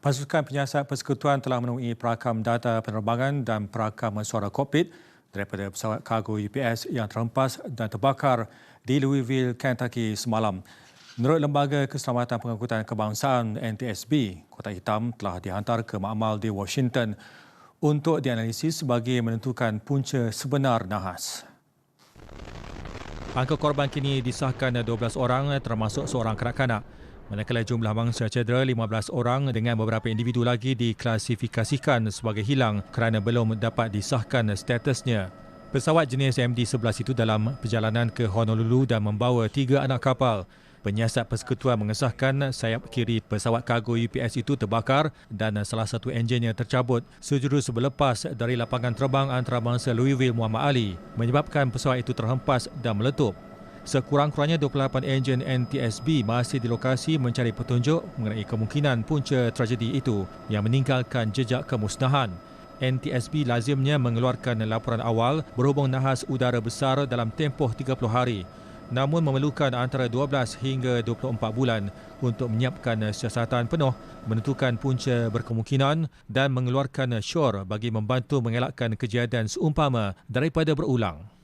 Pasukan penyiasat persekutuan telah menemui perakam data penerbangan dan perakam suara kokpit daripada pesawat kargo UPS yang terhempas dan terbakar di Louisville, Kentucky semalam. Menurut Lembaga Keselamatan Pengangkutan Kebangsaan NTSB, kotak hitam telah dihantar ke makmal di Washington untuk dianalisis bagi menentukan punca sebenar nahas. Angka korban kini disahkan 12 orang termasuk seorang kanak-kanak manakala jumlah mangsa cedera 15 orang dengan beberapa individu lagi diklasifikasikan sebagai hilang kerana belum dapat disahkan statusnya. Pesawat jenis MD-11 itu dalam perjalanan ke Honolulu dan membawa tiga anak kapal. Penyiasat persekutuan mengesahkan sayap kiri pesawat kargo UPS itu terbakar dan salah satu enjinnya tercabut sejurus berlepas dari lapangan terbang antarabangsa Louisville Muhammad Ali menyebabkan pesawat itu terhempas dan meletup. Sekurang-kurangnya 28 enjin NTSB masih di lokasi mencari petunjuk mengenai kemungkinan punca tragedi itu yang meninggalkan jejak kemusnahan. NTSB lazimnya mengeluarkan laporan awal berhubung nahas udara besar dalam tempoh 30 hari namun memerlukan antara 12 hingga 24 bulan untuk menyiapkan siasatan penuh, menentukan punca berkemungkinan dan mengeluarkan syur bagi membantu mengelakkan kejadian seumpama daripada berulang.